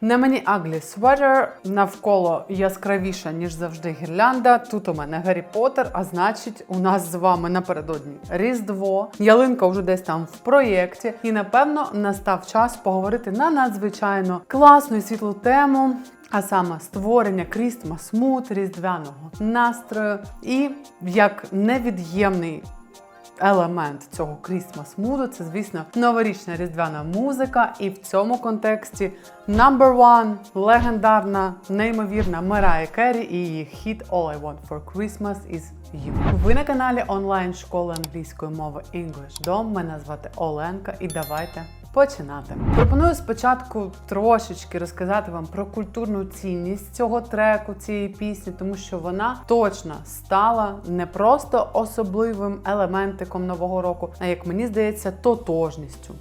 На мені Ugly Sweater, навколо яскравіша, ніж завжди гірлянда. Тут у мене Гаррі Поттер, а значить, у нас з вами напередодні Різдво. Ялинка вже десь там в проєкті. І напевно настав час поговорити на надзвичайно класну і світлу тему. А саме створення Mood, різдвяного настрою, і як невід'ємний елемент цього Christmas муду це, звісно, новорічна різдвяна музика. І в цьому контексті number one легендарна, неймовірна Мерая Керрі і її хіт All I Want for Christmas is You. Ви на каналі онлайн школи англійської мови English Dom. Мене звати Оленка, і давайте. Починати пропоную спочатку трошечки розказати вам про культурну цінність цього треку, цієї пісні, тому що вона точно стала не просто особливим елементиком нового року, а як мені здається, тотожністю.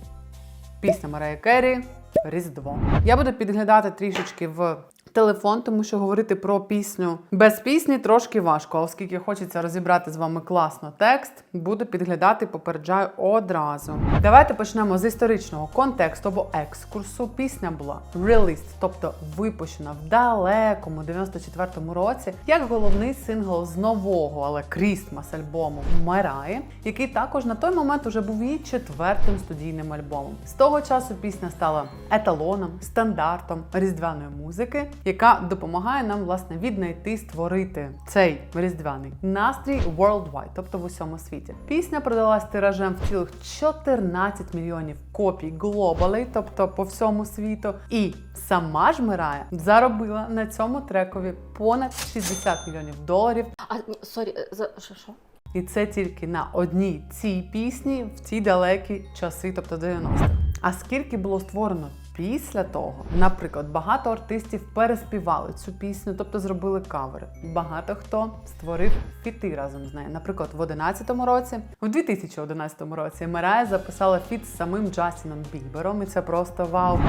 Пісня Марія Керрі Різдво. Я буду підглядати трішечки в телефон, тому що говорити про пісню без пісні трошки важко, оскільки хочеться розібрати з вами класно текст, буду підглядати, попереджаю одразу. Давайте почнемо з історичного контексту або екскурсу. Пісня була released, тобто випущена в далекому 94-му році, як головний сингл з нового, але Christmas альбому Мераї, який також на той момент уже був її четвертим студійним альбомом. З того часу пісня стала еталоном, стандартом різдвяної музики, яка допомагає нам власне віднайти, створити цей різдвяний настрій worldwide, тобто в усьому світі. Пісня продалась тиражем в цілих 14 мільйонів копій глобally, тобто по всьому світу. І сама ж Мирая заробила на цьому трекові понад 60 мільйонів доларів. А сорі, е, за що що? І це тільки на одній цій пісні в ті далекі часи, тобто 90-х. А скільки було створено після того, наприклад, багато артистів переспівали цю пісню, тобто зробили кавери. Багато хто створив фіти разом з нею. Наприклад, в 11-му році, в 2011 році Мерая записала фіт з самим Джастіном Бібером, і це просто вау.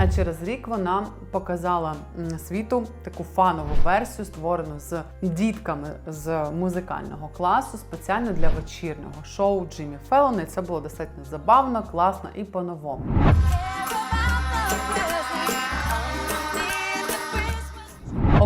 А через рік вона показала світу таку фанову версію, створену з дітками з музикального класу, спеціально для вечірнього шоу Джиммі Феллона. І це було достатньо забавно, класно і по-новому.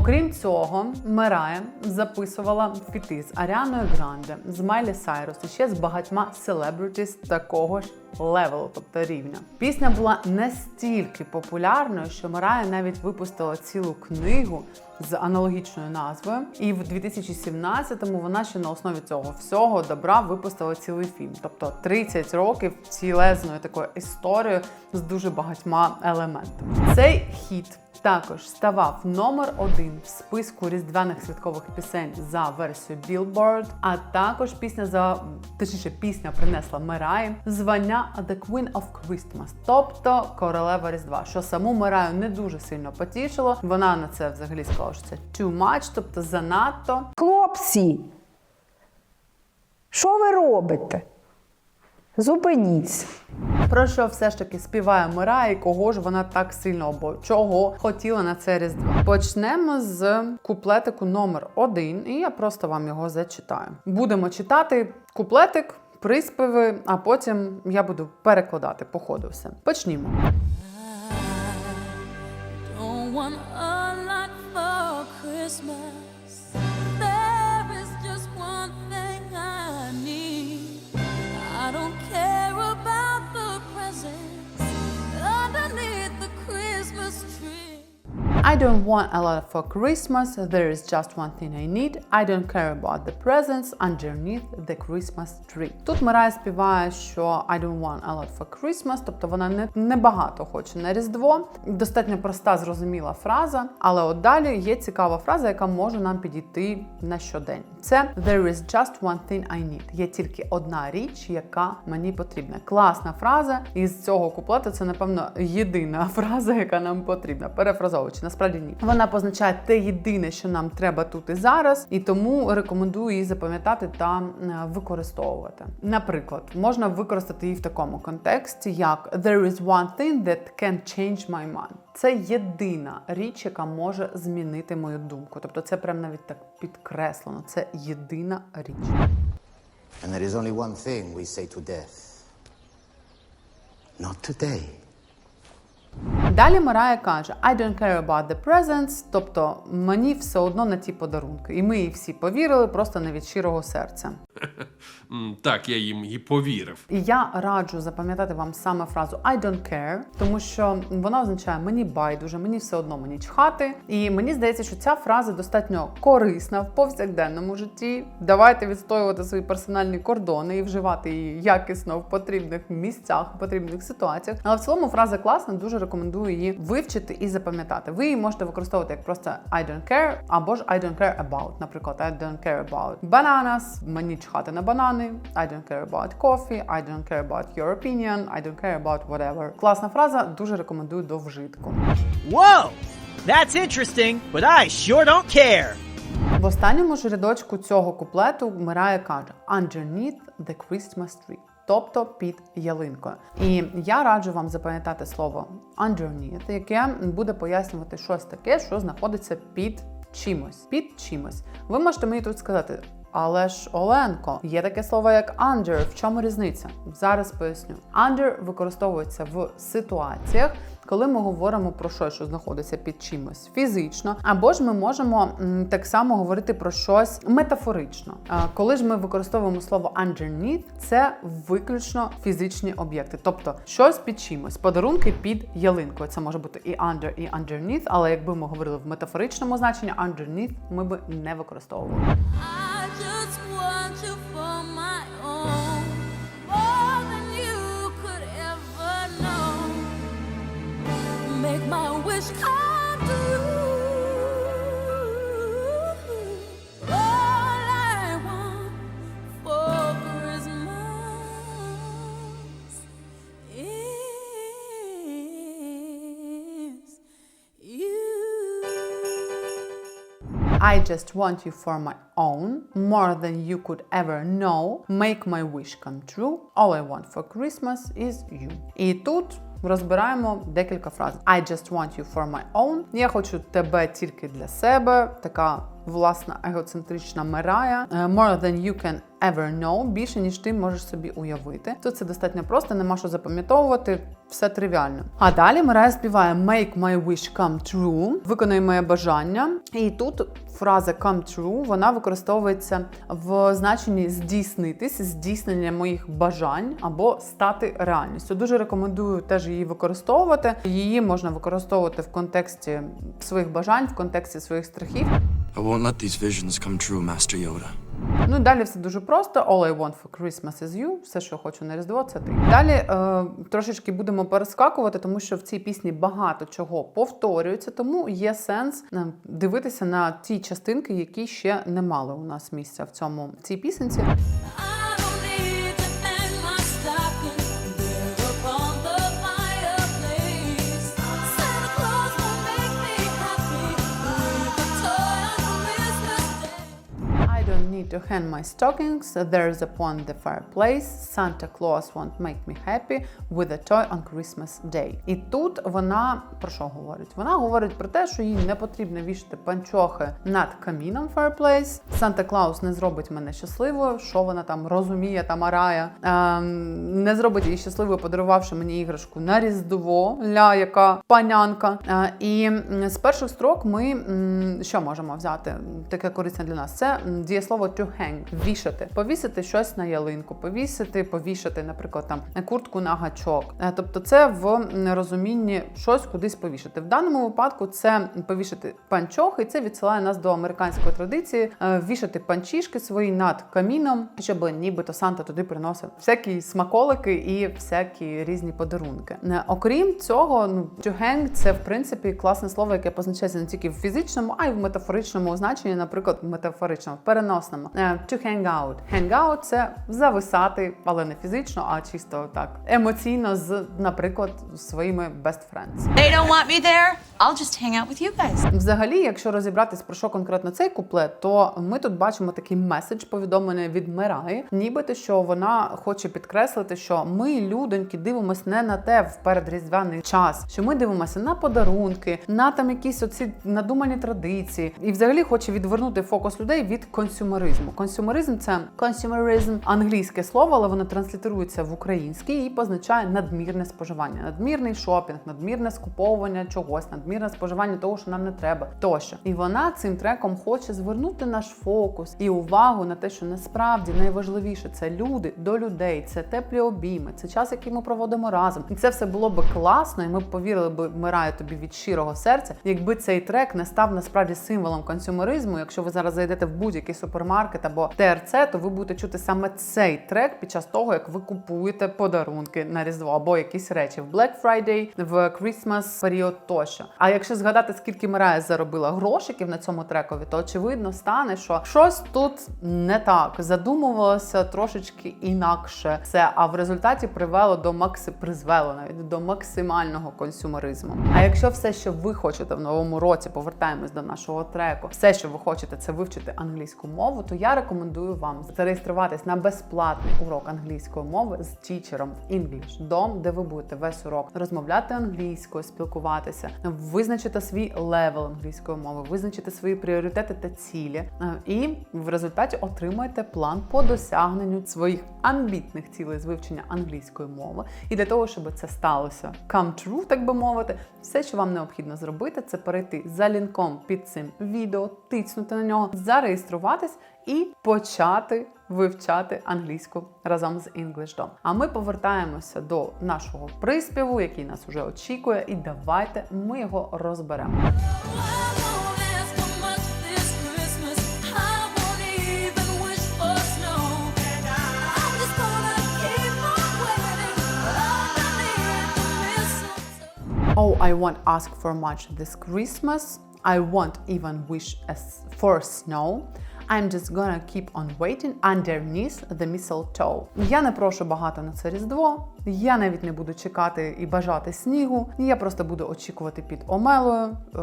Окрім цього, Мерая записувала фіти з Аріаною Гранде, з Майлі Сайрус і ще з багатьма селебритіс такого ж левелу, тобто рівня. Пісня була настільки популярною, що Мерая навіть випустила цілу книгу з аналогічною назвою. І в 2017-му вона ще на основі цього всього добра випустила цілий фільм. Тобто 30 років цілезною такою історією з дуже багатьма елементами. Цей хіт також ставав номер один в списку різдвяних святкових пісень за версією Billboard, а також пісня за точніше пісня принесла Мераї звання The Queen of Christmas, тобто королева Різдва, що саму Мераю не дуже сильно потішило. Вона на це взагалі сказала, що це too much, тобто занадто. Хлопці, що ви робите? Зупиніться. Про що все ж таки співає Мира і кого ж вона так сильно або чого хотіла на це різдво? Почнемо з куплетику номер один, і я просто вам його зачитаю. Будемо читати куплетик, приспіви, а потім я буду перекладати по ходу все. Почнімо. Don't want a lot for Christmas. I don't want a lot for Christmas. There is just one thing I need. I don't care about the presents underneath the Christmas tree. Тут Мирая співає, що I don't want a lot for Christmas, тобто вона не, не багато хоче на Різдво. Достатньо проста, зрозуміла фраза, але от далі є цікава фраза, яка може нам підійти на щодень. Це There is just one thing I need. Є тільки одна річ, яка мені потрібна. Класна фраза. І з цього куплету це, напевно, єдина фраза, яка нам потрібна. Перефразовуючи, насправді ні. Вона позначає те єдине, що нам треба тут і зараз, і тому рекомендую її запам'ятати та е, використовувати. Наприклад, можна використати її в такому контексті, як There is one thing that can change my mind. Це єдина річ, яка може змінити мою думку. Тобто, це прям навіть так підкреслено. Це єдина річ. And there is only one thing we say to death Not today. Далі Марая каже: I don't care about the presents, тобто мені все одно на ті подарунки. І ми їй всі повірили, просто не від щирого серця. Так, я їм і повірив. І я раджу запам'ятати вам саме фразу I don't care, тому що вона означає мені байдуже, мені все одно мені чхати. І мені здається, що ця фраза достатньо корисна в повсякденному житті. Давайте відстоювати свої персональні кордони і вживати її якісно в потрібних місцях, в потрібних ситуаціях. Але в цілому фраза класна, дуже рекомендую її вивчити і запам'ятати. Ви її можете використовувати як просто I don't care або ж I don't care about. Наприклад, I don't care about bananas, мені чхати на банани. I don't care about coffee, I don't care about your opinion, I don't care about whatever. Класна фраза, дуже рекомендую до вжитку. Whoa! That's interesting, but I sure don't care. В останньому ж рядочку цього куплету Мирая каже Underneath the Christmas tree. Тобто під ялинкою. І я раджу вам запам'ятати слово underneath, яке буде пояснювати щось таке, що знаходиться під чимось. Під чимось. Ви можете мені тут сказати. Але ж Оленко, є таке слово як under. В чому різниця? Зараз поясню. Under використовується в ситуаціях, коли ми говоримо про щось, що знаходиться під чимось фізично, або ж ми можемо м, так само говорити про щось метафорично. А коли ж ми використовуємо слово underneath, це виключно фізичні об'єкти, тобто щось під чимось, подарунки під ялинкою. Це може бути і under, і underneath, але якби ми говорили в метафоричному значенні, underneath ми би не використовували. you I just want you for my own, more than you could ever know. Make my wish come true. All I want for Christmas is you. І тут розбираємо декілька фраз. I just want you for my own. Я хочу тебе тільки для себе. Така власна егоцентрична Мерая. Е, More than you can ever know. Більше ніж ти можеш собі уявити. Тут це достатньо просто, нема що запам'ятовувати. Все тривіально. А далі Мерая співає Make my wish come true. Виконай моє бажання. І тут фраза come true вона використовується в значенні здійснитись, здійснення моїх бажань або стати реальністю. Дуже рекомендую теж її використовувати. Її можна використовувати в контексті своїх бажань, в контексті своїх страхів. I won't let these visions come true, Master Yoda. Ну і далі все дуже просто. All I want for Christmas is you. Все, що хочу на Різдво, це ти. Далі е, трошечки будемо перескакувати, тому що в цій пісні багато чого повторюється, тому є сенс е, дивитися на ті частинки, які ще не мали у нас місця в цьому в цій пісенці. To hang my stockings. There's upon the fireplace. Santa Claus won't make me happy with a toy on Christmas Day. І тут вона про що говорить? Вона говорить про те, що їй не потрібно вішати панчохи над каміном fireplace. Санта Клаус не зробить мене щасливою. Що вона там розуміє та марає? Ем, не зробить її щасливою, подарувавши мені іграшку на Різдво, ля яка панянка. Е, і з перших строк ми м, що можемо взяти? Таке корисне для нас. Це дієслово to hang, вішати, повісити щось на ялинку, повісити, повішати, наприклад, там куртку на гачок. Е, Тобто, це в розумінні щось кудись повішати. В даному випадку це повішати панчохи, і це відсилає нас до американської традиції е, вішати панчішки свої над каміном, щоб нібито Санта туди приносив всякі смаколики і всякі різні подарунки. Е, Окрім цього, ну to hang – це в принципі класне слово, яке позначається не тільки в фізичному, а й в метафоричному значенні, наприклад, метафоричному, в переносному. Е, To hang out. Hang out – це зависати, але не фізично, а чисто так емоційно з, наприклад, своїми best friends. They don't want me there. I'll just hang out with you guys. Взагалі, якщо розібратись про що конкретно цей куплет, то ми тут бачимо такий меседж, повідомлений від Мираї, нібито що вона хоче підкреслити, що ми, людоньки, дивимося не на те в передріздвяний час, що ми дивимося на подарунки, на там якісь оці надумані традиції, і взагалі хоче відвернути фокус людей від консюмеризму. Консюмеризм це консюмеризм, англійське слово, але воно транслітерується в український і позначає надмірне споживання, надмірний шопінг, надмірне скуповування чогось, надмірне споживання того, що нам не треба, тощо. І вона цим треком хоче звернути наш фокус і увагу на те, що насправді найважливіше це люди до людей, це теплі обійми, це час, який ми проводимо разом. І це все було би класно, і ми б повірили би Мираю тобі від щирого серця, якби цей трек не став насправді символом консюмеризму. Якщо ви зараз зайдете в будь-який супермаркет або ТРЦ, то ви будете чути саме цей трек під час того, як ви купуєте подарунки на Різдво або якісь речі в Black Friday, в Christmas період тощо. А якщо згадати, скільки Мирая заробила грошиків на цьому трекові, то очевидно стане, що щось тут не так задумувалося трошечки інакше все, а в результаті привело до макси призвело навіть до максимального консюмеризму. А якщо все, що ви хочете в новому році, повертаємось до нашого треку, все, що ви хочете, це вивчити англійську мову, то я рекомендую вам зареєструватись на безплатний урок англійської мови з тічером в English Dom, де ви будете весь урок розмовляти англійською, спілкуватися, визначити свій левел англійської мови, визначити свої пріоритети та цілі, е, і в результаті отримаєте план по досягненню своїх амбітних цілей з вивчення англійської мови. І для того, щоб це сталося come true, так би мовити, все, що вам необхідно зробити, це перейти за лінком під цим відео, тиснути на нього, зареєструватись почати вивчати англійську разом з English Dom. А ми повертаємося до нашого приспіву, який нас уже очікує, і давайте ми його розберемо. Oh, I won't ask for much this Christmas. I won't even wish for snow. I'm just gonna keep on waiting underneath the mistletoe. Я не прошу багато на це різдво. Я навіть не буду чекати і бажати снігу. Я просто буду очікувати під омелою, е,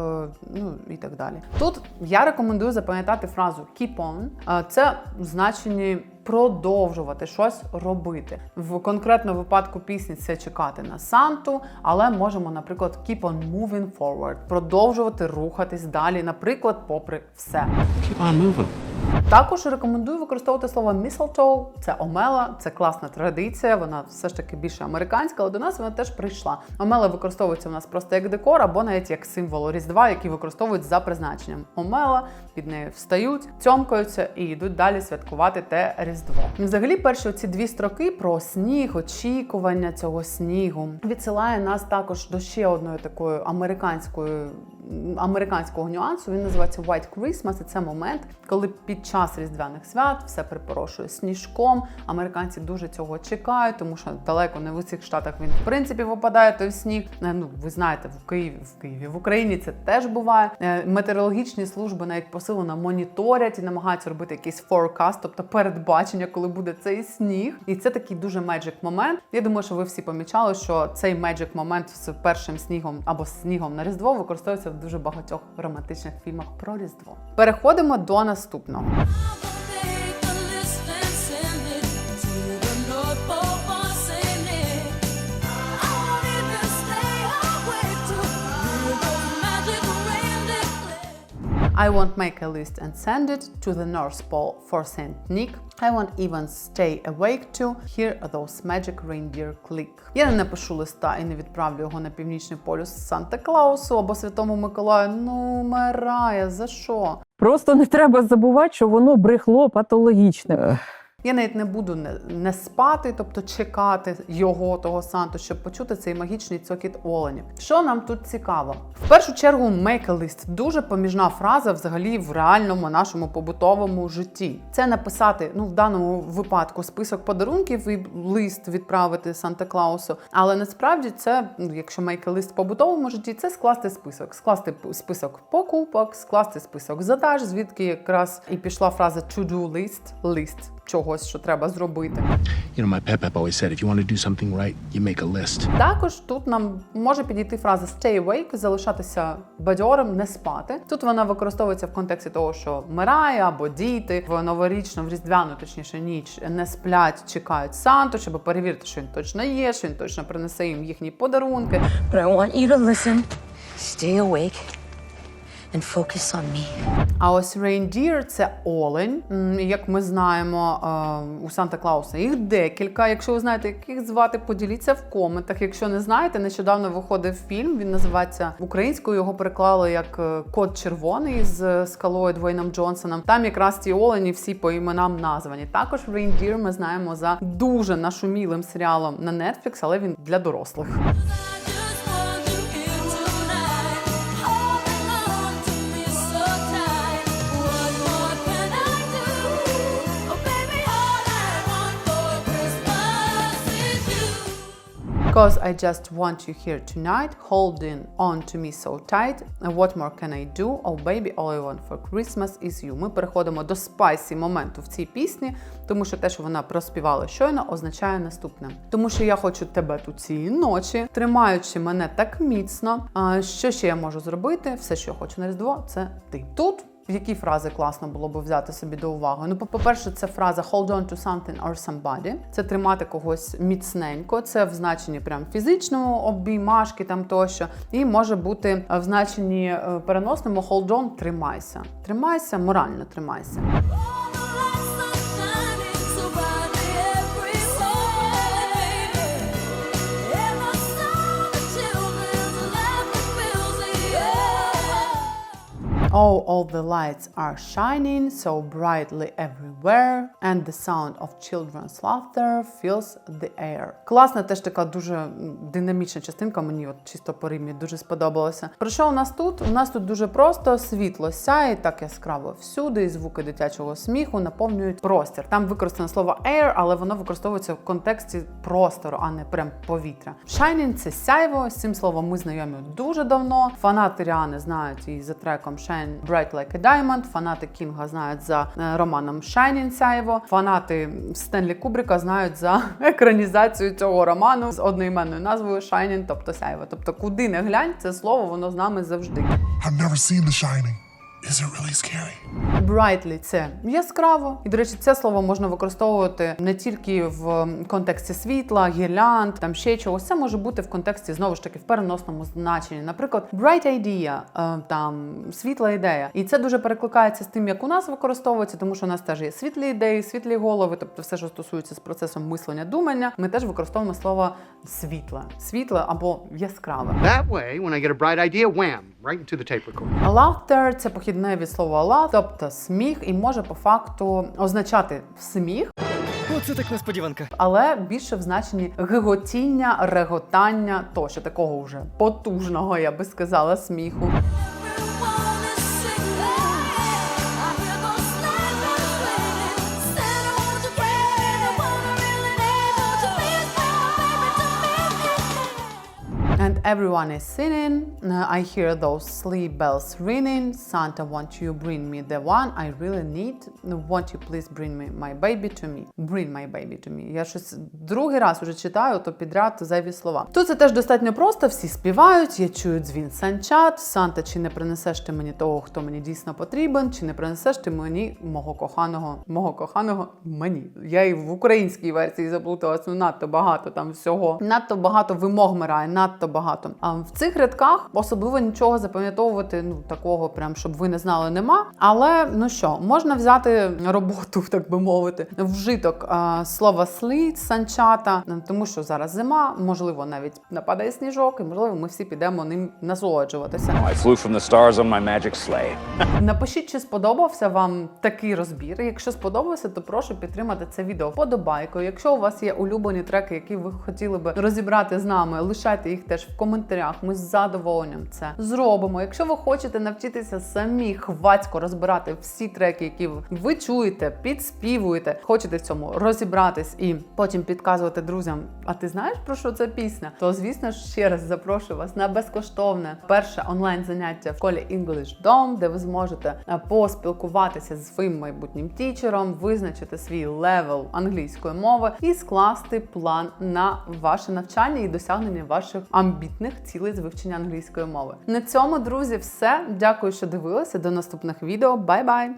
ну і так далі. Тут я рекомендую запам'ятати фразу keep on. Е, Це в значенні продовжувати щось робити. В конкретному випадку пісні це чекати на Санту, але можемо, наприклад, keep on moving forward, продовжувати рухатись далі, наприклад, попри все. Keep on moving. Також рекомендую використовувати слово mistletoe. Це омела, це класна традиція. Вона все ж таки більше американська, але до нас вона теж прийшла. Омела використовується у нас просто як декор, або навіть як символ різдва, який використовують за призначенням. Омела під нею встають, цьомкаються і йдуть далі святкувати те різдво. Взагалі, перші ці дві строки про сніг, очікування цього снігу відсилає нас також до ще одної такої американської американського нюансу. Він називається White Christmas. І це момент, коли під час різдвяних свят все припорошує сніжком. Американці дуже цього чекають, тому що далеко не в усіх штатах він в принципі випадає той сніг. Е, Ну ви знаєте, в Києві в Києві в Україні це теж буває. Е, Метеорологічні служби навіть посилено моніторять і намагаються робити якийсь forecast, тобто передбачення, коли буде цей сніг. І це такий дуже magic момент. Я думаю, що ви всі помічали, що цей magic момент з першим снігом або снігом на різдво використовується в дуже багатьох романтичних фільмах про різдво. Переходимо до наступного. I won't make a list and send it to the North Pole for Saint Nick. I won't even stay awake to hear those magic reindeer click. Я не напишу листа і не відправлю його на північний полюс Санта Клаусу або Святому Миколаю. Ну, Марая, за що? Просто не треба забувати, що воно брехло патологічне. Я навіть не буду не, спати, тобто чекати його, того Санту, щоб почути цей магічний цокіт оленів. Що нам тут цікаво? В першу чергу, make a list – дуже поміжна фраза взагалі в реальному нашому побутовому житті. Це написати, ну в даному випадку, список подарунків і лист відправити Санта Клаусу. Але насправді це, ну, якщо make a list в побутовому житті, це скласти список, скласти список покупок, скласти список задач, звідки якраз і пішла фраза to-do list, лист чогось, що треба зробити. You know, my pep pep always said if you want to do something right, you make a list. Також тут нам може підійти фраза stay awake, залишатися бадьорим, не спати. Тут вона використовується в контексті того, що Мирая або діти в новорічну, в різдвяну, точніше, ніч не сплять, чекають Санту, щоб перевірити, що він точно є, що він точно принесе їм їхні подарунки. But I want you to listen, stay awake, and focus on me. А ось reindeer – це олень. Як ми знаємо, е, у Санта Клауса їх декілька. Якщо ви знаєте, як їх звати, поділіться в коментах. Якщо не знаєте, нещодавно виходив фільм. Він називається українською. Його переклали як е, Кот червоний з скалою Двейном Джонсоном. Там якраз ті олені всі по іменам названі. Також reindeer ми знаємо за дуже нашумілим серіалом на Netflix, але він для дорослих. Cause I just want you here tonight, holding on to me so tight. What more can I do? Oh baby, all I want for Christmas is you. Ми переходимо до спайсі моменту в цій пісні, тому що те, що вона проспівала щойно, означає наступне. Тому що я хочу тебе тут цієї ночі, тримаючи мене так міцно. А що ще я можу зробити? Все, що я хочу на різдво, це ти тут. Які фрази класно було би взяти собі до уваги? Ну, по- по-перше, це фраза hold on to something or somebody. Це тримати когось міцненько. Це в значенні прям фізичному обіймашки там тощо. І може бути в значенні е, переносному hold on, тримайся. Тримайся, морально тримайся. Oh, all the lights are shining so brightly everywhere, and the sound of children's laughter fills the air. Класна теж така дуже динамічна частинка. Мені от чисто по римі дуже сподобалося. Про що у нас тут? У нас тут дуже просто світло сяє так яскраво всюди, і звуки дитячого сміху наповнюють простір. Там використано слово air, але воно використовується в контексті простору, а не прям повітря. Shining – це сяйво. З цим словом ми знайомі дуже давно. Фанати Ріани знають її за треком Shine Bright Like a Diamond. Фанати Кінга знають за е, романом Shining Сяєво. Фанати Стенлі Кубрика знають за екранізацію цього роману з одноіменною назвою Shining, тобто Сяєво. Тобто, куди не глянь, це слово воно з нами завжди. I've never seen The Shining. Is it really scary? Brightly – це яскраво. І, до речі, це слово можна використовувати не тільки в контексті світла, гірлянд, там ще чогось. Це може бути в контексті знову ж таки в переносному значенні. Наприклад, bright idea, е, там світла ідея. І це дуже перекликається з тим, як у нас використовується, тому що у нас теж є світлі ідеї, світлі голови, тобто все, що стосується з процесом мислення, думання. Ми теж використовуємо слово світла, світле або яскраве. That way, when I get a bright idea, wham, right into the tape recorder. Laughter – це похідне від слова ла, тобто сміх, і може по факту означати сміх, Оце так несподіванка. але більше в значенні гиготіння, реготання, тощо такого вже потужного, я би сказала, сміху. Everyone is singing. Uh, I hear those sleigh bells ringing. Santa, won't you bring me the one I really need? Won't you please bring me my baby to me? Bring my baby to me. Я щось другий раз уже читаю, то підряд зайві слова. Тут це теж достатньо просто. Всі співають, я чую дзвін санчат. Санта, чи не принесеш ти мені того, хто мені дійсно потрібен, чи не принесеш ти мені мого коханого, мого коханого мені. Я і в українській версії заплуталась, ну надто багато там всього. Надто багато вимог мирає, надто багато. А в цих рядках особливо нічого запам'ятовувати, ну такого, прям щоб ви не знали, нема. Але ну що, можна взяти роботу, так би мовити, вжиток а, слова слід, санчата, тому що зараз зима, можливо, навіть нападає сніжок, і можливо, ми всі підемо ним насолоджуватися. I flew from the stars on my magic sleigh. Напишіть, чи сподобався вам такий розбір. Якщо сподобався, то прошу підтримати це відео подобайкою. Якщо у вас є улюблені треки, які ви хотіли би розібрати з нами, лишайте їх теж в коментарях. Ми з задоволенням це зробимо. Якщо ви хочете навчитися самі хвацько розбирати всі треки, які ви- чуєте, підспівуєте, хочете в цьому розібратись і потім підказувати друзям. А ти знаєш про що ця пісня? То звісно ще раз запрошую вас на безкоштовне перше онлайн заняття в школі English Dom, де ви зможете е, поспілкуватися зі своїм майбутнім тічером, визначити свій левел англійської мови і скласти план на ваше навчання і досягнення ваших амбітних цілей з вивчення англійської мови. На цьому, друзі, все. Дякую, що дивилися. До наступних відео. Бай-бай!